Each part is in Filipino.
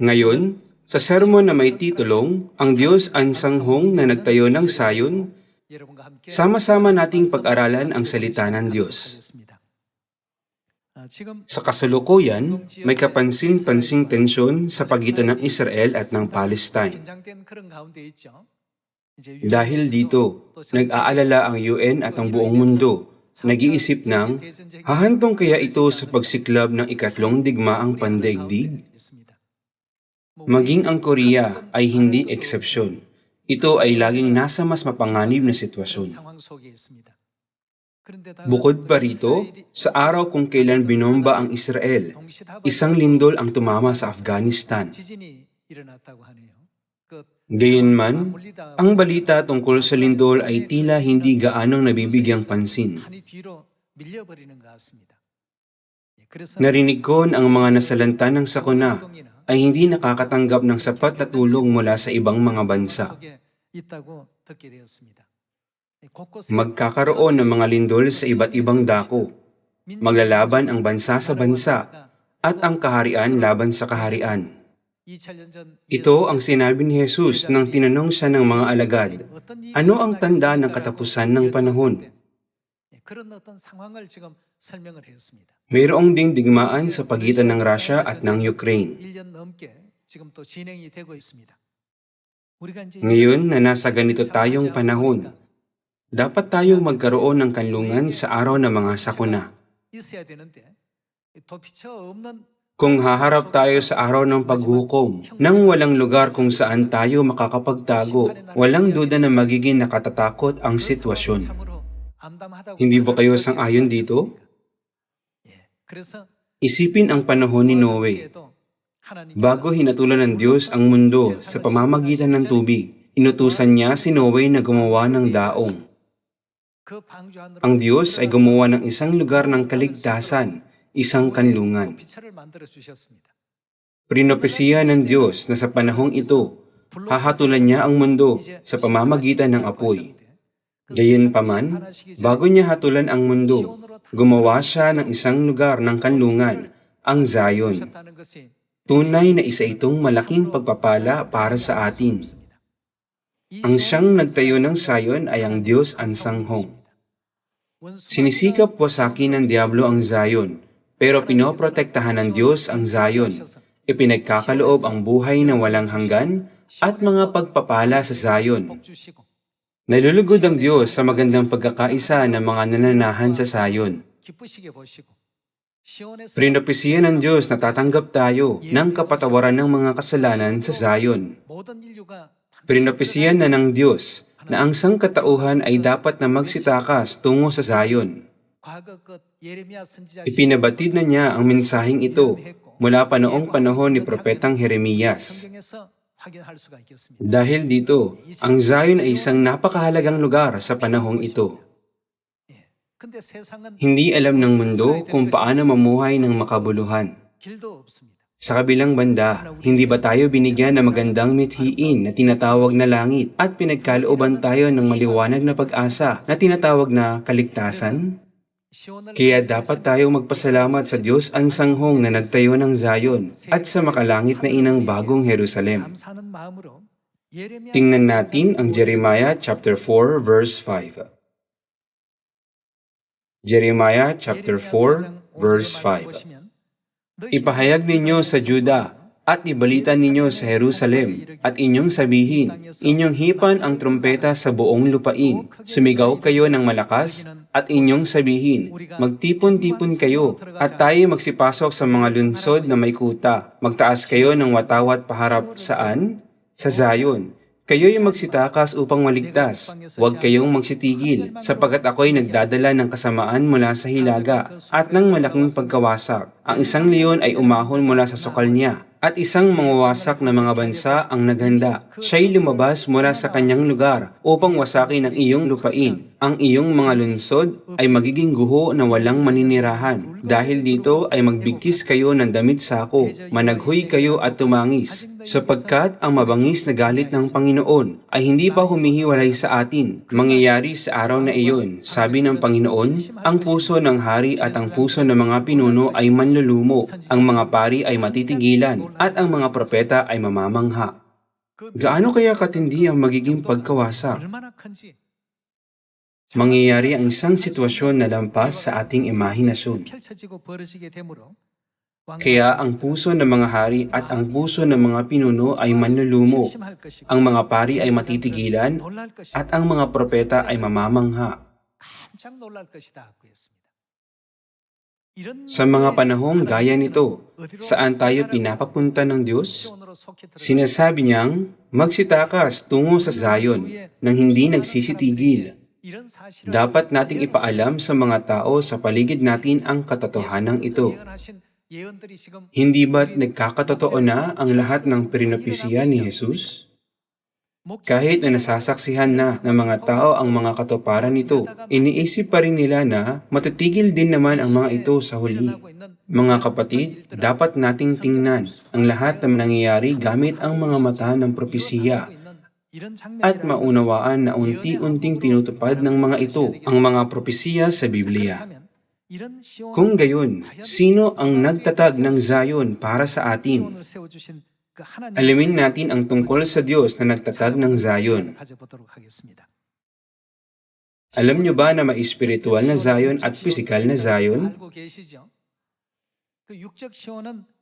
Ngayon, sa sermon na may titulong, Ang Diyos ang sanghong na nagtayo ng sayon, sama-sama nating pag-aralan ang salita ng Diyos. Sa kasulukuyan, may kapansin-pansing tensyon sa pagitan ng Israel at ng Palestine. Dahil dito, nag-aalala ang UN at ang buong mundo. Nag-iisip ng, hahantong kaya ito sa pagsiklab ng ikatlong digmaang pandaigdig? Maging ang Korea ay hindi eksepsyon. Ito ay laging nasa mas mapanganib na sitwasyon. Bukod pa rito, sa araw kung kailan binomba ang Israel, isang lindol ang tumama sa Afghanistan. Gayunman, ang balita tungkol sa lindol ay tila hindi gaanong nabibigyang pansin. Narinig ko ang mga nasalanta ng sakuna ay hindi nakakatanggap ng sapat na tulong mula sa ibang mga bansa. Magkakaroon ng mga lindol sa iba't ibang dako. Maglalaban ang bansa sa bansa at ang kaharian laban sa kaharian. Ito ang sinabi ni Jesus nang tinanong siya ng mga alagad, ano ang tanda ng katapusan ng panahon? Mayroong ding digmaan sa pagitan ng Russia at ng Ukraine. Ngayon na nasa ganito tayong panahon, dapat tayong magkaroon ng kanlungan sa araw ng mga sakuna. Kung haharap tayo sa araw ng paghukom, nang walang lugar kung saan tayo makakapagtago, walang duda na magiging nakatatakot ang sitwasyon. Hindi ba kayo sang-ayon dito? Isipin ang panahon ni Noe. Bago hinatulan ng Diyos ang mundo sa pamamagitan ng tubig, inutusan niya si Noe na gumawa ng daong. Ang Diyos ay gumawa ng isang lugar ng kaligtasan, isang kanlungan. Prinopesiya ng Diyos na sa panahong ito, hahatulan niya ang mundo sa pamamagitan ng apoy. Gayunpaman, bago niya hatulan ang mundo, gumawa siya ng isang lugar ng kanlungan, ang Zion. Tunay na isa itong malaking pagpapala para sa atin. Ang siyang nagtayo ng Zion ay ang Diyos Ansanghong. Sinisikap wasakin ng Diablo ang Zion, pero pinoprotektahan ng Diyos ang Zion. Ipinagkakaloob ang buhay na walang hanggan at mga pagpapala sa Zion. Nalulugod ang Diyos sa magandang pagkakaisa ng mga nananahan sa Zion. Prinopesiya ng Diyos na tatanggap tayo ng kapatawaran ng mga kasalanan sa Zion. Prinopesiya na ng Diyos na ang sangkatauhan ay dapat na magsitakas tungo sa Zion. Ipinabatid na niya ang mensaheng ito mula pa noong panahon ni Propetang Jeremias. Dahil dito, ang Zion ay isang napakahalagang lugar sa panahong ito. Hindi alam ng mundo kung paano mamuhay ng makabuluhan. Sa kabilang banda, hindi ba tayo binigyan ng magandang mithiin na tinatawag na langit at pinagkalooban tayo ng maliwanag na pag-asa na tinatawag na kaligtasan? Kaya dapat tayo magpasalamat sa Diyos ang sanghong na nagtayo ng Zion at sa makalangit na inang bagong Jerusalem. Tingnan natin ang Jeremiah chapter 4 verse 5. Jeremiah chapter 4 verse 5. Ipahayag ninyo sa Juda at ibalita ninyo sa Jerusalem at inyong sabihin, inyong hipan ang trumpeta sa buong lupain. Sumigaw kayo ng malakas at inyong sabihin, magtipon-tipon kayo at tayo magsipasok sa mga lunsod na may kuta. Magtaas kayo ng watawat paharap saan? Sa Zion. Kayo'y magsitakas upang maligtas. Huwag kayong magsitigil, sapagat ako'y nagdadala ng kasamaan mula sa hilaga at ng malaking pagkawasak. Ang isang leon ay umahon mula sa sokal niya, at isang mangawasak na mga bansa ang naghanda. Siya'y lumabas mula sa kanyang lugar upang wasakin ang iyong lupain Ang iyong mga lunsod ay magiging guho na walang maninirahan. Dahil dito ay magbigkis kayo ng damit sako, managhoy kayo at tumangis, sapagkat ang mabangis na galit ng Panginoon ay hindi pa humihiwalay sa atin. Mangyayari sa araw na iyon, sabi ng Panginoon, ang puso ng hari at ang puso ng mga pinuno ay manlulumo, ang mga pari ay matitigilan, at ang mga propeta ay mamamangha. Gaano kaya katindi ang magiging pagkawasak? mangyayari ang isang sitwasyon na lampas sa ating imahinasyon. Kaya ang puso ng mga hari at ang puso ng mga pinuno ay manlulumo, ang mga pari ay matitigilan, at ang mga propeta ay mamamangha. Sa mga panahong gaya nito, saan tayo pinapapunta ng Diyos? Sinasabi niyang, magsitakas tungo sa Zion nang hindi nagsisitigil dapat nating ipaalam sa mga tao sa paligid natin ang katotohanan ito. Hindi ba't nagkakatotoo na ang lahat ng prinopisiya ni Jesus? Kahit na nasasaksihan na ng mga tao ang mga katuparan nito, iniisip pa rin nila na matitigil din naman ang mga ito sa huli. Mga kapatid, dapat nating tingnan ang lahat ng nangyayari gamit ang mga mata ng propesiya at maunawaan na unti-unting tinutupad ng mga ito ang mga propesiya sa Biblia. Kung gayon, sino ang nagtatag ng Zion para sa atin? Alamin natin ang tungkol sa Diyos na nagtatag ng Zion. Alam nyo ba na may spiritual na Zion at pisikal na Zion?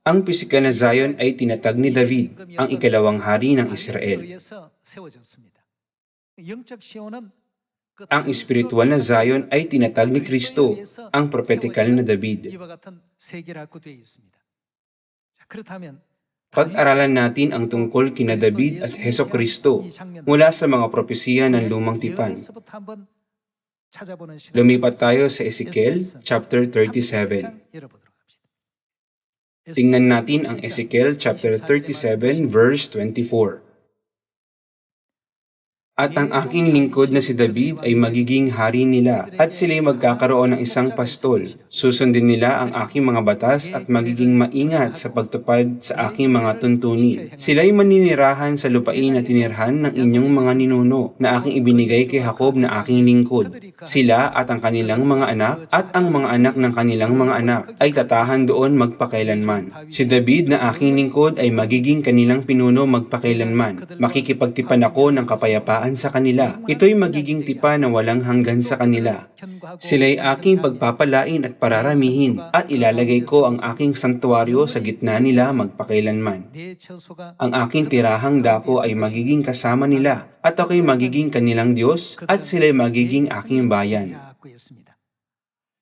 Ang pisikal na Zion ay tinatag ni David, ang ikalawang hari ng Israel. Ang espiritual na Zion ay tinatag ni Kristo, ang propetikal na David. Pag-aralan natin ang tungkol kina David at Heso Kristo mula sa mga propesiya ng lumang tipan. Lumipat tayo sa Ezekiel chapter 37. Tingnan natin ang Ezekiel chapter 37 verse 24. At ang aking lingkod na si David ay magiging hari nila at sila'y magkakaroon ng isang pastol. Susundin nila ang aking mga batas at magiging maingat sa pagtupad sa aking mga tuntunin. Sila'y maninirahan sa lupain na tinirhan ng inyong mga ninuno na aking ibinigay kay Jacob na aking lingkod. Sila at ang kanilang mga anak at ang mga anak ng kanilang mga anak ay tatahan doon magpakailanman. Si David na aking lingkod ay magiging kanilang pinuno magpakailanman. Makikipagtipan ako ng kapayapaan sa kanila. Ito'y magiging tipa na walang hanggan sa kanila. Sila'y aking pagpapalain at pararamihin at ilalagay ko ang aking santuaryo sa gitna nila magpakailanman. Ang aking tirahang dako ay magiging kasama nila at ako'y magiging kanilang Diyos at sila'y magiging aking bayan.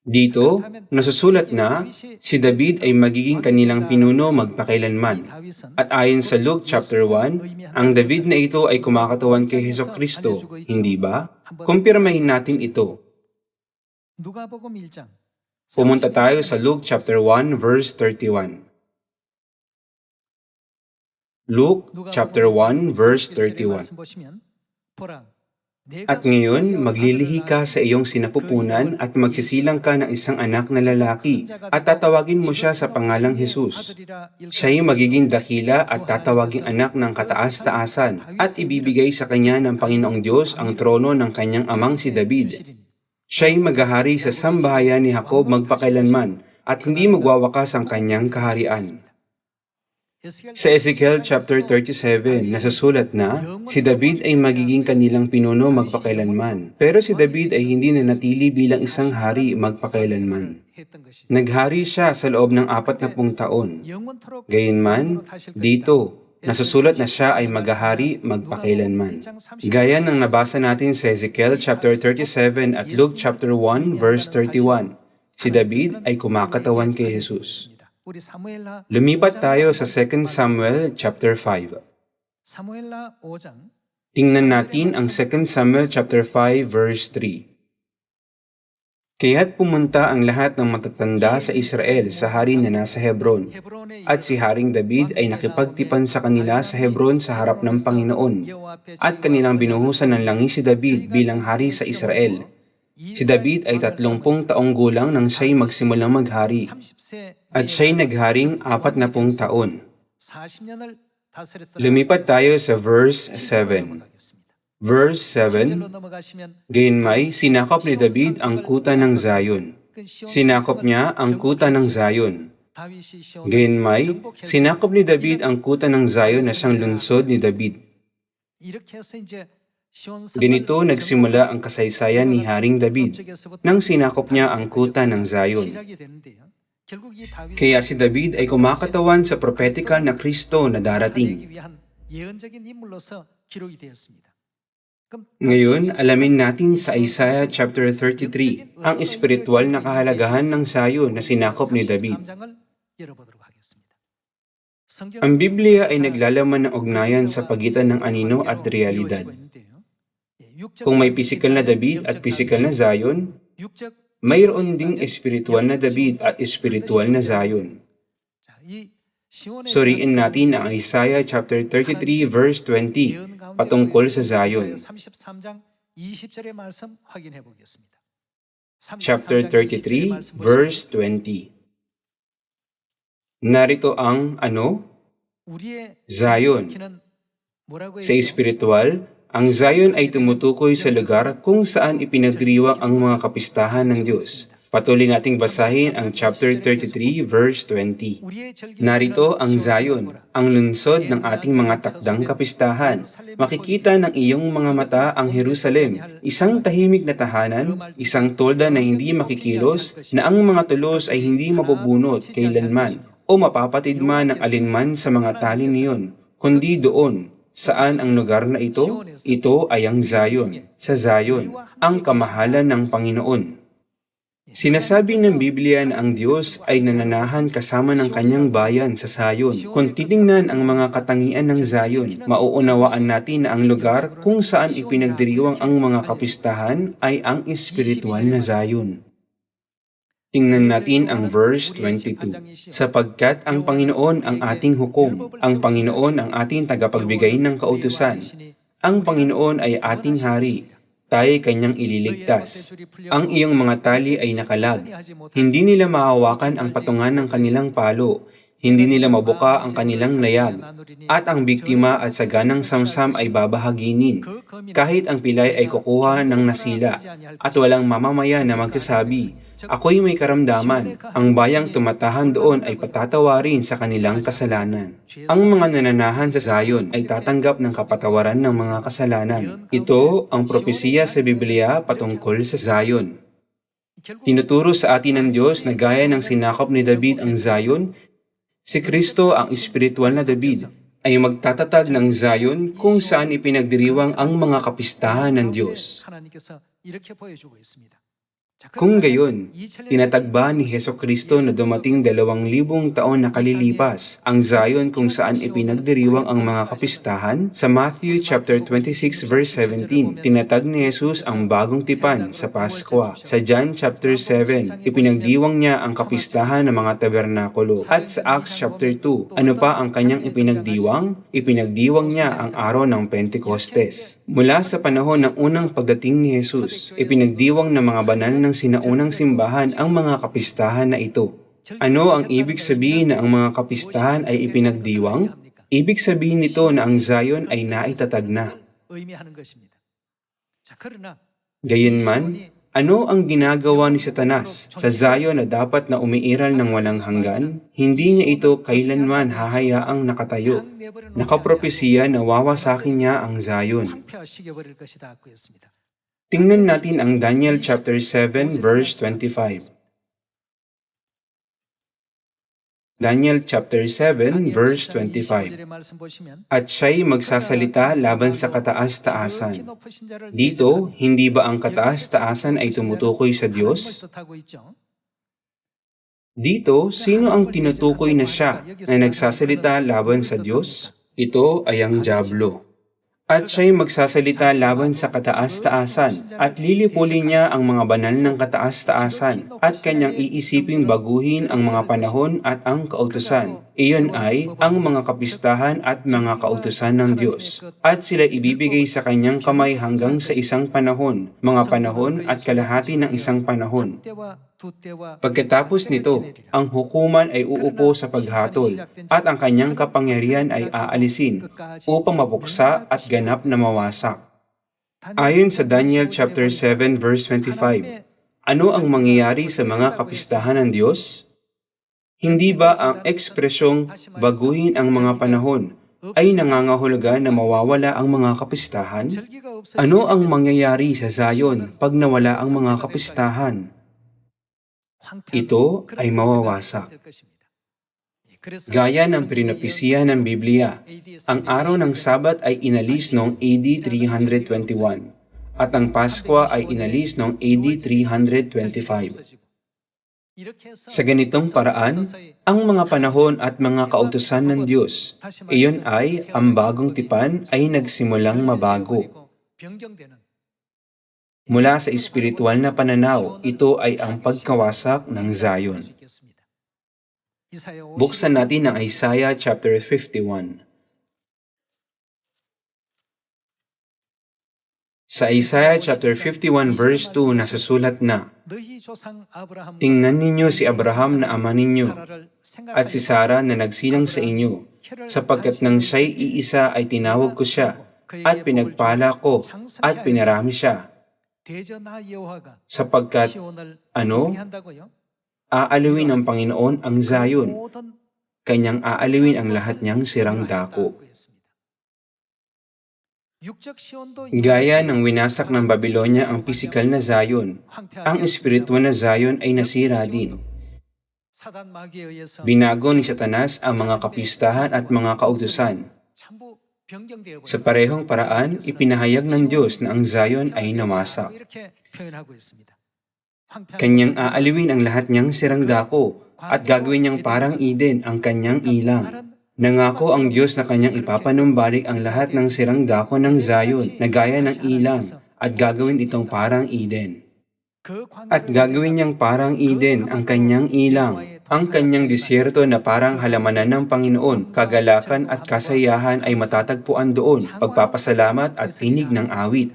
Dito, nasusulat na si David ay magiging kanilang pinuno magpakailanman. At ayon sa Luke chapter 1, ang David na ito ay kumakatawan kay Heso Kristo, hindi ba? Kumpirmahin natin ito. Pumunta tayo sa Luke chapter 1 verse 31. Luke chapter 1 verse 31. At ngayon, maglilihi ka sa iyong sinapupunan at magsisilang ka ng isang anak na lalaki at tatawagin mo siya sa pangalang Jesus. Siya'y magiging dakila at tatawaging anak ng kataas-taasan at ibibigay sa kanya ng Panginoong Diyos ang trono ng kanyang amang si David. Siya'y maghahari sa sambahayan ni Jacob magpakailanman at hindi magwawakas ang kanyang kaharian. Sa Ezekiel chapter 37, nasusulat na, si David ay magiging kanilang pinuno magpakailanman. Pero si David ay hindi na natili bilang isang hari magpakailanman. Naghari siya sa loob ng apat na pung taon. Gayunman, dito, nasusulat na siya ay maghahari magpakailanman. Gaya ng nabasa natin sa Ezekiel chapter 37 at Luke chapter 1 verse 31, si David ay kumakatawan kay Jesus. Lumipat tayo sa 2 Samuel chapter 5. Tingnan natin ang 2 Samuel chapter 5 verse 3. Kaya't pumunta ang lahat ng matatanda sa Israel sa hari na nasa Hebron, at si Haring David ay nakipagtipan sa kanila sa Hebron sa harap ng Panginoon, at kanilang binuhusan ng langis si David bilang hari sa Israel. Si David ay tatlumpung taong gulang nang siya'y magsimulang maghari at siya'y nagharing apat na pung taon. Lumipat tayo sa verse 7. Verse 7, Gayunmay, sinakop ni David ang kuta ng Zion. Sinakop niya ang kuta ng Zion. Gayunmay, sinakop ni David ang kuta ng Zion na siyang lungsod ni David. Ganito nagsimula ang kasaysayan ni Haring David nang sinakop niya ang kuta ng Zion. Kaya si David ay kumakatawan sa propetical na Kristo na darating. Ngayon, alamin natin sa Isaiah chapter 33 ang espiritual na kahalagahan ng Zion na sinakop ni David. Ang Biblia ay naglalaman ng ugnayan sa pagitan ng anino at realidad. Kung may pisikal na David at pisikal na Zion, mayroon ding espiritual na David at espiritual na Zion. Suriin natin ang Isaiah chapter 33 verse 20 patungkol sa Zion. Chapter 33 verse 20. Narito ang ano? Zion. Sa espiritual, ang Zion ay tumutukoy sa lugar kung saan ipinagdiriwang ang mga kapistahan ng Diyos. Patuloy nating basahin ang chapter 33 verse 20. Narito ang Zion, ang lungsod ng ating mga takdang kapistahan. Makikita ng iyong mga mata ang Jerusalem, isang tahimik na tahanan, isang tolda na hindi makikilos, na ang mga tulos ay hindi mabubunot kailanman o mapapatid man ng alinman sa mga tali niyon, kundi doon, Saan ang lugar na ito? Ito ay ang Zion. Sa Zion, ang kamahalan ng Panginoon. Sinasabi ng Biblia na ang Diyos ay nananahan kasama ng kanyang bayan sa Zion. Kung titingnan ang mga katangian ng Zion, mauunawaan natin na ang lugar kung saan ipinagdiriwang ang mga kapistahan ay ang espiritual na Zion. Tingnan natin ang verse 22. Sapagkat ang Panginoon ang ating hukom, ang Panginoon ang ating tagapagbigay ng kautusan, ang Panginoon ay ating hari, tayo kanyang ililigtas. Ang iyong mga tali ay nakalag. Hindi nila mahawakan ang patungan ng kanilang palo. Hindi nila mabuka ang kanilang layag. At ang biktima at saganang samsam ay babahaginin. Kahit ang pilay ay kukuha ng nasila. At walang mamamaya na magsasabi, Ako'y may karamdaman. Ang bayang tumatahan doon ay patatawarin sa kanilang kasalanan. Ang mga nananahan sa Zion ay tatanggap ng kapatawaran ng mga kasalanan. Ito ang propesiya sa Biblia patungkol sa Zion. Tinuturo sa atin ng Diyos na gaya ng sinakop ni David ang Zion, si Kristo ang espiritual na David ay magtatatag ng Zion kung saan ipinagdiriwang ang mga kapistahan ng Diyos. Kung gayon, tinatagba ni Heso Kristo na dumating dalawang libong taon na kalilipas ang Zion kung saan ipinagdiriwang ang mga kapistahan sa Matthew chapter 26 verse 17. Tinatag ni Jesus ang bagong tipan sa Paskwa. Sa John chapter 7, ipinagdiwang niya ang kapistahan ng mga tabernakulo. At sa Acts chapter 2, ano pa ang kanyang ipinagdiwang? Ipinagdiwang niya ang araw ng Pentecostes. Mula sa panahon ng unang pagdating ni Jesus, ipinagdiwang ng mga banal ng sinaunang simbahan ang mga kapistahan na ito. Ano ang ibig sabihin na ang mga kapistahan ay ipinagdiwang? Ibig sabihin nito na ang Zion ay naitatag na. Gayunman, ano ang ginagawa ni Satanas sa Zion na dapat na umiiral ng walang hanggan? Hindi niya ito kailanman hahayaang nakatayo. Nakapropesiya na wawasakin niya ang Zion. Tingnan natin ang Daniel chapter 7 verse 25. Daniel chapter 7 verse 25. At siya'y magsasalita laban sa kataas-taasan. Dito, hindi ba ang kataas-taasan ay tumutukoy sa Diyos? Dito, sino ang tinutukoy na siya na nagsasalita laban sa Diyos? Ito ay ang Diablo. At siya'y magsasalita laban sa kataas-taasan at lilipulin niya ang mga banal ng kataas-taasan at kanyang iisiping baguhin ang mga panahon at ang kautusan. Iyon ay ang mga kapistahan at mga kautusan ng Diyos, at sila ibibigay sa kanyang kamay hanggang sa isang panahon, mga panahon at kalahati ng isang panahon. Pagkatapos nito, ang hukuman ay uupo sa paghatol, at ang kanyang kapangyarihan ay aalisin, upang mapuksa at ganap na mawasak. Ayon sa Daniel chapter 7 verse 25, ano ang mangyayari sa mga kapistahan ng Diyos? Hindi ba ang ekspresyong baguhin ang mga panahon ay nangangahulugan na mawawala ang mga kapistahan? Ano ang mangyayari sa Zion pag nawala ang mga kapistahan? Ito ay mawawasak. Gaya ng pinapisiya ng Biblia, ang araw ng Sabat ay inalis noong AD 321 at ang Paskwa ay inalis noong AD 325. Sa ganitong paraan, ang mga panahon at mga kautusan ng Diyos, iyon ay ang bagong tipan ay nagsimulang mabago. Mula sa espiritual na pananaw, ito ay ang pagkawasak ng Zion. Buksan natin ang Isaiah chapter 51. Sa Isaiah chapter 51 verse 2 nasusulat na, Tingnan ninyo si Abraham na ama ninyo at si Sarah na nagsilang sa inyo, sapagkat nang siya'y iisa ay tinawag ko siya at pinagpala ko at pinarami siya, sapagkat ano? Aalawin ng Panginoon ang Zion, kanyang aalawin ang lahat niyang sirang dako. Gaya ng winasak ng Babylonia ang pisikal na Zion, ang espiritual na Zion ay nasira din. Binago ni Satanas ang mga kapistahan at mga kautusan. Sa parehong paraan, ipinahayag ng Diyos na ang Zion ay namasak. Kanyang aaliwin ang lahat niyang sirang dako at gagawin niyang parang Eden ang kanyang ilang. Nangako ang Diyos na kanyang ipapanumbalik ang lahat ng sirang dako ng Zion na gaya ng ilang at gagawin itong parang Eden. At gagawin niyang parang Eden ang kanyang ilang, ang kanyang disyerto na parang halamanan ng Panginoon, kagalakan at kasayahan ay matatagpuan doon, pagpapasalamat at tinig ng awit.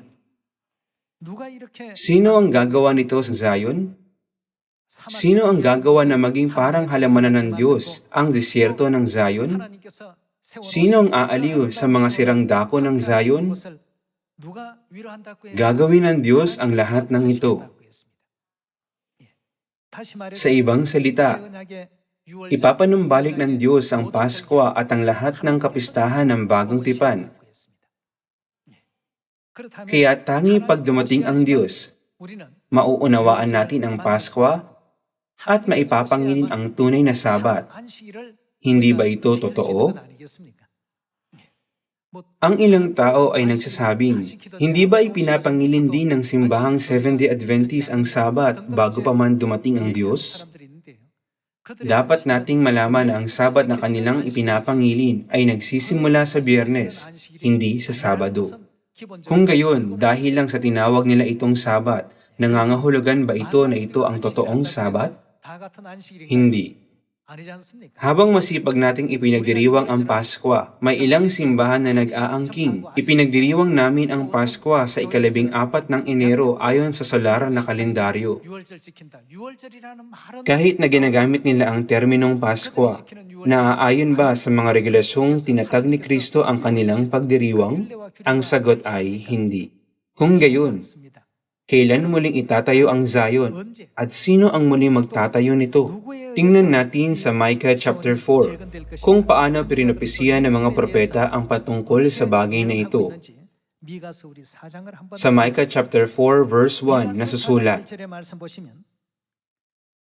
Sino ang gagawa nito sa Zion? Sino ang gagawa na maging parang halamanan ng Diyos ang disyerto ng Zion? Sino ang aaliw sa mga sirang dako ng Zion? Gagawin ng Diyos ang lahat ng ito. Sa ibang salita, ipapanumbalik ng Diyos ang Paskwa at ang lahat ng kapistahan ng bagong tipan. Kaya tangi pag dumating ang Diyos, mauunawaan natin ang Paskwa at maipapangilin ang tunay na sabat. Hindi ba ito totoo? Ang ilang tao ay nagsasabing, hindi ba ipinapangilin din ng simbahang Seventh-day Adventist ang Sabat bago pa man dumating ang Diyos? Dapat nating malaman na ang Sabat na kanilang ipinapangilin ay nagsisimula sa biyernes, hindi sa Sabado. Kung gayon, dahil lang sa tinawag nila itong Sabat, nangangahulugan ba ito na ito ang totoong Sabat? Hindi. Habang masipag nating ipinagdiriwang ang Paskwa, may ilang simbahan na nag-aangking. Ipinagdiriwang namin ang Paskwa sa ikalabing apat ng Enero ayon sa solar na kalendaryo. Kahit na ginagamit nila ang terminong Paskwa, naaayon ba sa mga regulasyong tinatag ni Kristo ang kanilang pagdiriwang? Ang sagot ay hindi. Kung gayon, kailan muling itatayo ang Zion? At sino ang muling magtatayo nito? Tingnan natin sa Micah chapter 4 kung paano pinopesiya ng mga propeta ang patungkol sa bagay na ito. Sa Micah chapter 4 verse 1 nasusulat,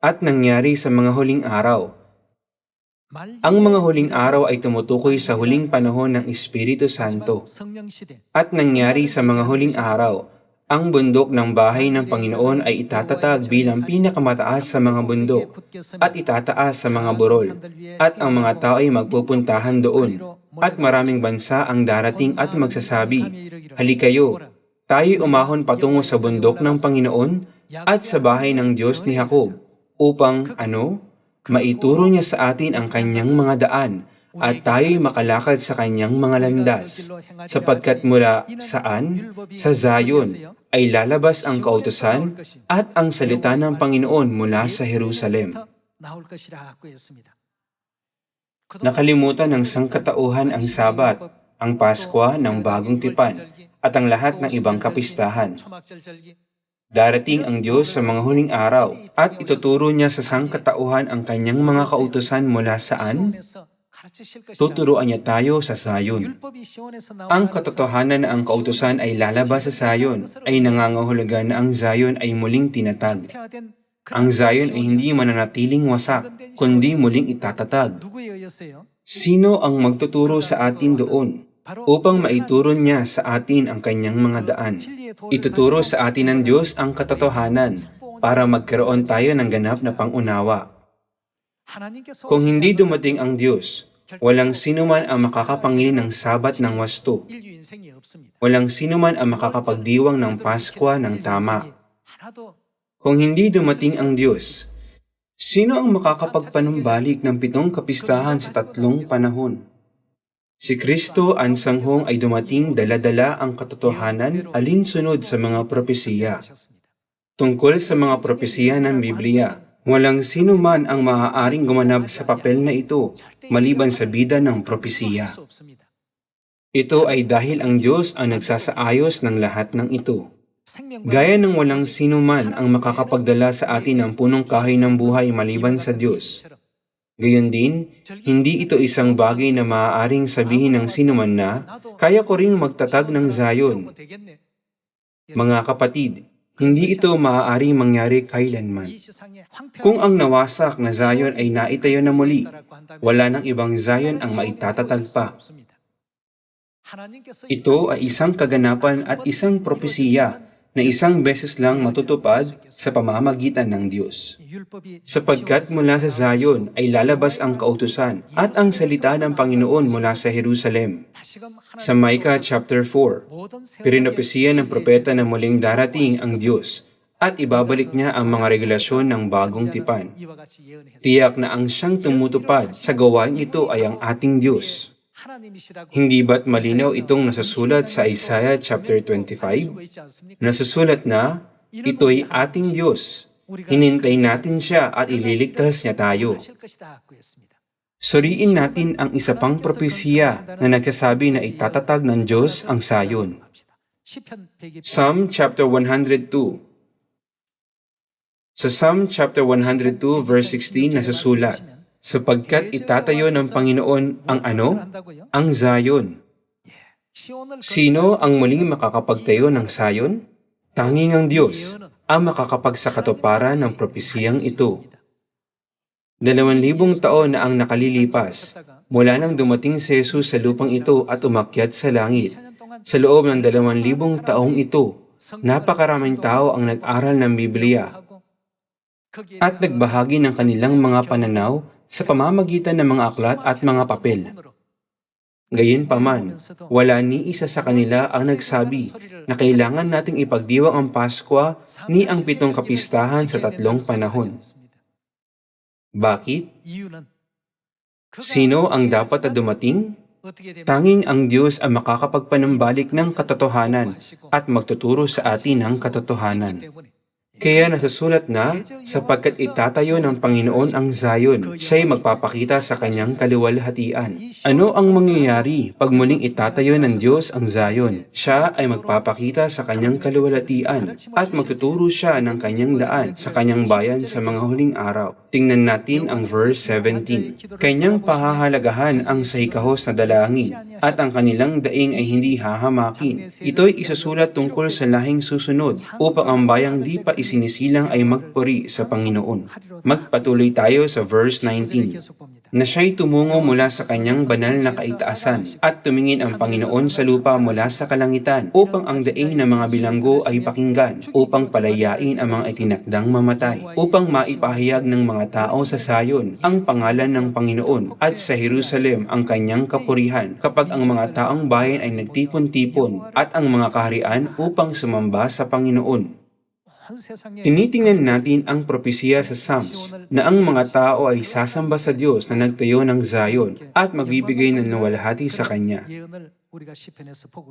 At nangyari sa mga huling araw, ang mga huling araw ay tumutukoy sa huling panahon ng Espiritu Santo. At nangyari sa mga huling araw, ang bundok ng bahay ng Panginoon ay itatatag bilang pinakamataas sa mga bundok at itataas sa mga burol. At ang mga tao ay magpupuntahan doon. At maraming bansa ang darating at magsasabi, Halikayo, tayo umahon patungo sa bundok ng Panginoon at sa bahay ng Diyos ni Jacob upang ano? Maituro niya sa atin ang kanyang mga daan at tayo'y makalakad sa kanyang mga landas. Sapagkat mula saan? Sa Zion ay lalabas ang kautosan at ang salita ng Panginoon mula sa Jerusalem. Nakalimutan ng sangkatauhan ang Sabat, ang Paskwa ng Bagong Tipan, at ang lahat ng ibang kapistahan. Darating ang Diyos sa mga huling araw at ituturo niya sa sangkatauhan ang kanyang mga kautosan mula saan? Tuturuan niya tayo sa Zion. Ang katotohanan na ang kautosan ay lalabas sa Zion ay nangangahulugan na ang Zion ay muling tinatag. Ang Zion ay hindi mananatiling wasak, kundi muling itatatag. Sino ang magtuturo sa atin doon? Upang maituro niya sa atin ang kanyang mga daan. Ituturo sa atin ng Diyos ang katotohanan para magkaroon tayo ng ganap na pangunawa. Kung hindi dumating ang Diyos, walang sino man ang makakapangili ng sabat ng wasto. Walang sino man ang makakapagdiwang ng Paskwa ng tama. Kung hindi dumating ang Diyos, sino ang makakapagpanumbalik ng pitong kapistahan sa tatlong panahon? Si Kristo ang sanghong ay dumating daladala ang katotohanan alinsunod sa mga propesiya. Tungkol sa mga propesiya ng Biblia, walang sino man ang maaaring gumanap sa papel na ito maliban sa bida ng propesiya. Ito ay dahil ang Diyos ang nagsasaayos ng lahat ng ito. Gaya ng walang sino man ang makakapagdala sa atin ng punong kahoy ng buhay maliban sa Diyos. Gayon din, hindi ito isang bagay na maaaring sabihin ng sino man na, kaya ko ring magtatag ng Zion. Mga kapatid, hindi ito maaaring mangyari kailanman. Kung ang nawasak na Zion ay naitayo na muli, wala nang ibang Zion ang maitatatag pa. Ito ay isang kaganapan at isang propesiya na isang beses lang matutupad sa pamamagitan ng Diyos. Sapagkat mula sa Zion ay lalabas ang kautusan at ang salita ng Panginoon mula sa Jerusalem. Sa Micah chapter 4, pirinopesiya ng propeta na muling darating ang Diyos at ibabalik niya ang mga regulasyon ng bagong tipan. Tiyak na ang siyang tumutupad sa gawain ito ay ang ating Diyos. Hindi ba't malinaw itong nasasulat sa Isaiah chapter 25? Nasasulat na, ito'y ating Diyos. Hinintay natin siya at ililigtas niya tayo. Suriin natin ang isa pang propesiya na nagsasabi na itatatag ng Diyos ang sayon. Psalm chapter 102 Sa Psalm chapter 102 verse 16 nasasulat, sapagkat itatayo ng Panginoon ang ano? Ang Zion. Sino ang muling makakapagtayo ng Zion? Tanging ang Diyos ang makakapagsakatuparan ng propesiyang ito. Dalawang libong taon na ang nakalilipas mula nang dumating si Jesus sa lupang ito at umakyat sa langit. Sa loob ng dalawang libong taong ito, napakaraming tao ang nag-aral ng Biblia at nagbahagi ng kanilang mga pananaw sa pamamagitan ng mga aklat at mga papel. Gayunpaman, wala ni isa sa kanila ang nagsabi na kailangan nating ipagdiwang ang Paskwa ni ang pitong kapistahan sa tatlong panahon. Bakit? Sino ang dapat na dumating? Tanging ang Diyos ang makakapagpanumbalik ng katotohanan at magtuturo sa atin ng katotohanan. Kaya nasasulat na, sapagkat itatayo ng Panginoon ang Zion, siya'y magpapakita sa kanyang kaliwalhatian. Ano ang mangyayari pag muling itatayo ng Diyos ang Zion? Siya ay magpapakita sa kanyang kaliwalhatian at magtuturo siya ng kanyang daan sa kanyang bayan sa mga huling araw. Tingnan natin ang verse 17. Kanyang pahahalagahan ang sahikahos na dalangin at ang kanilang daing ay hindi hahamakin. Ito'y isusulat tungkol sa lahing susunod upang ang bayang di pa isinisilang ay magpuri sa Panginoon. Magpatuloy tayo sa verse 19 na siya'y tumungo mula sa kanyang banal na kaitaasan at tumingin ang Panginoon sa lupa mula sa kalangitan upang ang daing ng mga bilanggo ay pakinggan, upang palayain ang mga itinakdang mamatay, upang maipahayag ng mga tao sa sayon ang pangalan ng Panginoon at sa Jerusalem ang kanyang kapurihan kapag ang mga taong bayan ay nagtipon-tipon at ang mga kaharian upang sumamba sa Panginoon. Tinitingnan natin ang propesya sa Psalms na ang mga tao ay sasamba sa Diyos na nagtayo ng Zion at magbibigay ng nawalhati sa Kanya.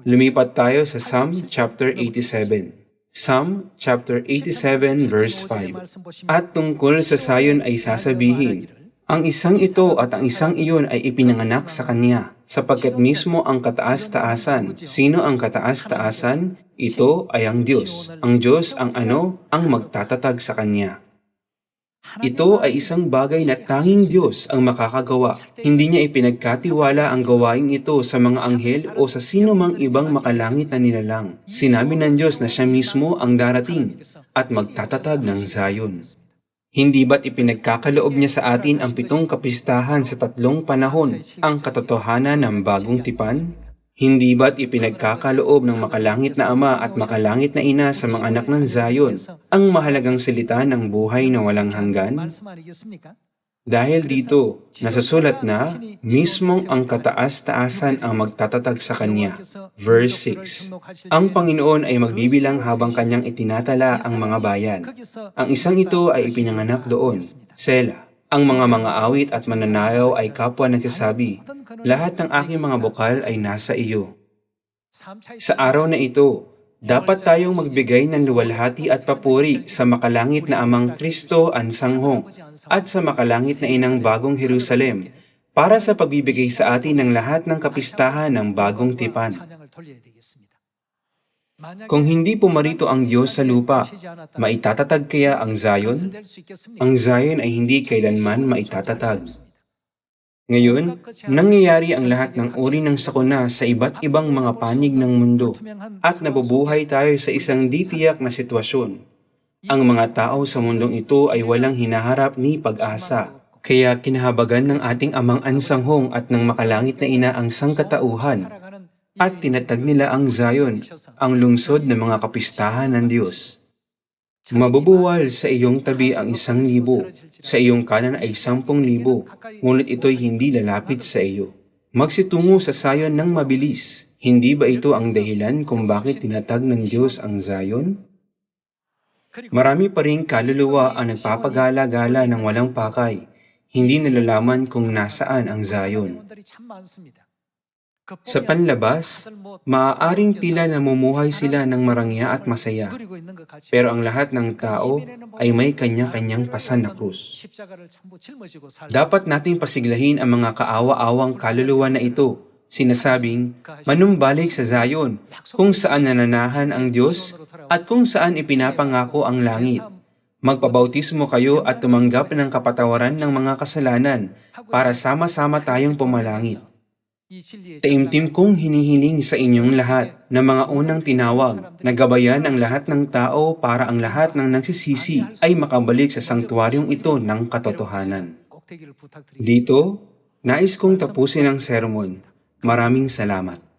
Lumipat tayo sa Psalm chapter 87. Psalm chapter 87 verse 5. At tungkol sa sayon ay sasabihin, ang isang ito at ang isang iyon ay ipinanganak sa kanya sapagkat mismo ang kataas-taasan. Sino ang kataas-taasan? Ito ay ang Diyos. Ang Diyos ang ano? Ang magtatatag sa kanya. Ito ay isang bagay na tanging Diyos ang makakagawa. Hindi niya ipinagkatiwala ang gawaing ito sa mga anghel o sa sino mang ibang makalangit na nilalang. Sinabi ng Diyos na siya mismo ang darating at magtatatag ng Zion. Hindi ba't ipinagkakaloob niya sa atin ang pitong kapistahan sa tatlong panahon, ang katotohanan ng bagong tipan? Hindi ba't ipinagkakaloob ng makalangit na ama at makalangit na ina sa mga anak ng Zion ang mahalagang salita ng buhay na walang hanggan? Dahil dito, nasasulat na, mismong ang kataas-taasan ang magtatatag sa Kanya. Verse 6, Ang Panginoon ay magbibilang habang Kanyang itinatala ang mga bayan. Ang isang ito ay ipinanganak doon, Sela. Ang mga mga awit at mananayaw ay kapwa nagsasabi, Lahat ng aking mga bukal ay nasa iyo. Sa araw na ito, dapat tayong magbigay ng luwalhati at papuri sa makalangit na amang Kristo ang sanghong at sa makalangit na inang bagong Jerusalem para sa pagbibigay sa atin ng lahat ng kapistahan ng bagong tipan. Kung hindi pumarito ang Diyos sa lupa, maitatag kaya ang Zion? Ang Zion ay hindi kailanman maitatag. Ngayon, nangyayari ang lahat ng uri ng sakuna sa iba't ibang mga panig ng mundo at nabubuhay tayo sa isang ditiyak na sitwasyon. Ang mga tao sa mundong ito ay walang hinaharap ni pag-asa. Kaya kinahabagan ng ating amang ansanghong at ng makalangit na ina ang sangkatauhan at tinatag nila ang Zion, ang lungsod ng mga kapistahan ng Diyos. Mabubuwal sa iyong tabi ang isang libo, sa iyong kanan ay sampung libo, ngunit ito'y hindi lalapit sa iyo. Magsitungo sa Zion ng mabilis, hindi ba ito ang dahilan kung bakit tinatag ng Diyos ang Zion? Marami pa rin kaluluwa ang nagpapagala-gala ng walang pakay, hindi nalalaman kung nasaan ang Zion. Sa panlabas, maaaring tila namumuhay sila ng marangya at masaya, pero ang lahat ng tao ay may kanya-kanyang pasan na krus. Dapat nating pasiglahin ang mga kaawa-awang kaluluwa na ito, sinasabing, manumbalik sa Zion, kung saan nananahan ang Diyos at kung saan ipinapangako ang langit. Magpabautismo kayo at tumanggap ng kapatawaran ng mga kasalanan para sama-sama tayong pumalangit. Taimtim kong hinihiling sa inyong lahat na mga unang tinawag na gabayan ang lahat ng tao para ang lahat ng nagsisisi ay makabalik sa sanktuaryong ito ng katotohanan. Dito, nais kong tapusin ang sermon. Maraming salamat.